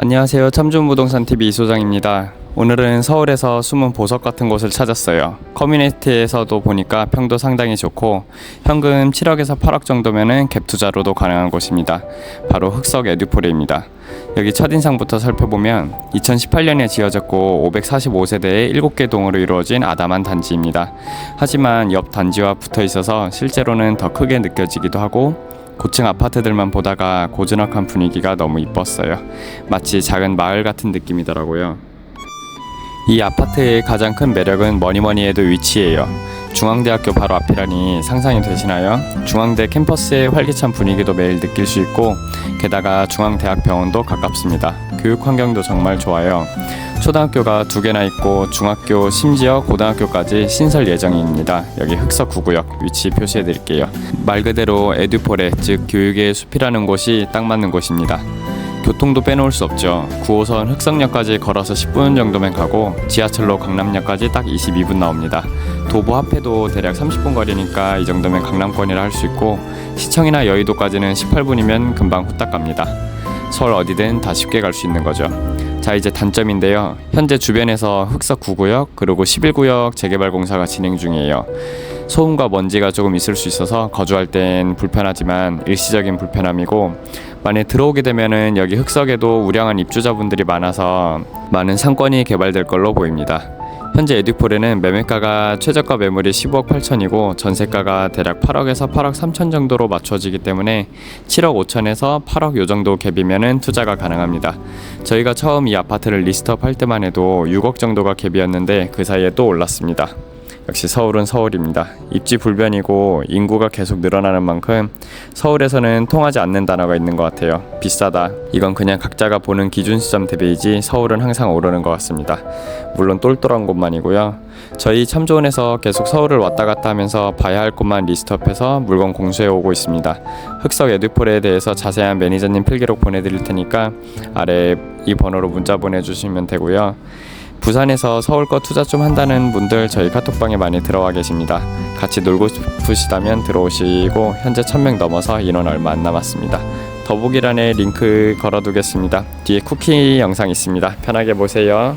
안녕하세요. 참준부동산TV 이소장입니다. 오늘은 서울에서 숨은 보석 같은 곳을 찾았어요. 커뮤니티에서도 보니까 평도 상당히 좋고 현금 7억에서 8억 정도면은 갭 투자로도 가능한 곳입니다. 바로 흑석 에듀포레입니다. 여기 첫인상부터 살펴보면 2018년에 지어졌고 545세대의 7개 동으로 이루어진 아담한 단지입니다. 하지만 옆 단지와 붙어 있어서 실제로는 더 크게 느껴지기도 하고 고층 아파트들만 보다가 고즈넉한 분위기가 너무 이뻤어요. 마치 작은 마을 같은 느낌이더라고요. 이 아파트의 가장 큰 매력은 뭐니뭐니 해도 위치예요. 중앙대학교 바로 앞이라니 상상이 되시나요? 중앙대 캠퍼스의 활기찬 분위기도 매일 느낄 수 있고 게다가 중앙대학병원도 가깝습니다. 교육 환경도 정말 좋아요. 초등학교가 두 개나 있고 중학교 심지어 고등학교까지 신설 예정입니다. 여기 흑석 구구역 위치 표시해 드릴게요. 말 그대로 에듀포레 즉 교육의 숲이라는 곳이 딱 맞는 곳입니다. 교통도 빼놓을 수 없죠. 9호선 흑석역까지 걸어서 10분 정도면 가고 지하철로 강남역까지 딱 22분 나옵니다. 도보 합해도 대략 30분 거리니까 이 정도면 강남권이라 할 수 있고 시청이나 여의도까지는 18분이면 금방 후딱 갑니다. 서울 어디든 다 쉽게 갈 수 있는 거죠. 자 이제 단점인데요. 현재 주변에서 흑석 9구역 그리고 11구역 재개발 공사가 진행 중이에요. 소음과 먼지가 조금 있을 수 있어서 거주할 땐 불편하지만 일시적인 불편함이고 만약 들어오게 되면은 여기 흑석에도 우량한 입주자분들이 많아서 많은 상권이 개발될 걸로 보입니다. 현재 에듀폴에는 매매가가 최저가 매물이 15억 8천이고 전세가가 대략 8억에서 8억 3천 정도로 맞춰지기 때문에 7억 5천에서 8억 요 정도 갭이면은 투자가 가능합니다. 저희가 처음 이 아파트를 리스트업 할 때만 해도 6억 정도가 갭이었는데 그 사이에 또 올랐습니다. 역시 서울은 서울입니다. 입지 불변이고 인구가 계속 늘어나는 만큼 서울에서는 통하지 않는 단어가 있는 것 같아요. 비싸다. 이건 그냥 각자가 보는 기준 시점 대비이지 서울은 항상 오르는 것 같습니다. 물론 똘똘한 곳만이고요. 저희 참조원에서 계속 서울을 왔다 갔다 하면서 봐야 할 곳만 리스트업해서 물건 공수해 오고 있습니다. 흑석 에듀폴에 대해서 자세한 매니저님 필기록 보내드릴 테니까 아래 이 번호로 문자 보내주시면 되고요. 부산에서 서울 거 투자 좀 한다는 분들 저희 카톡방에 많이 들어와 계십니다. 같이 놀고 싶으시다면 들어오시고 현재 1000명 넘어서 인원 얼마 안 남았습니다. 더보기란에 링크 걸어두겠습니다. 뒤에 쿠키 영상 있습니다. 편하게 보세요.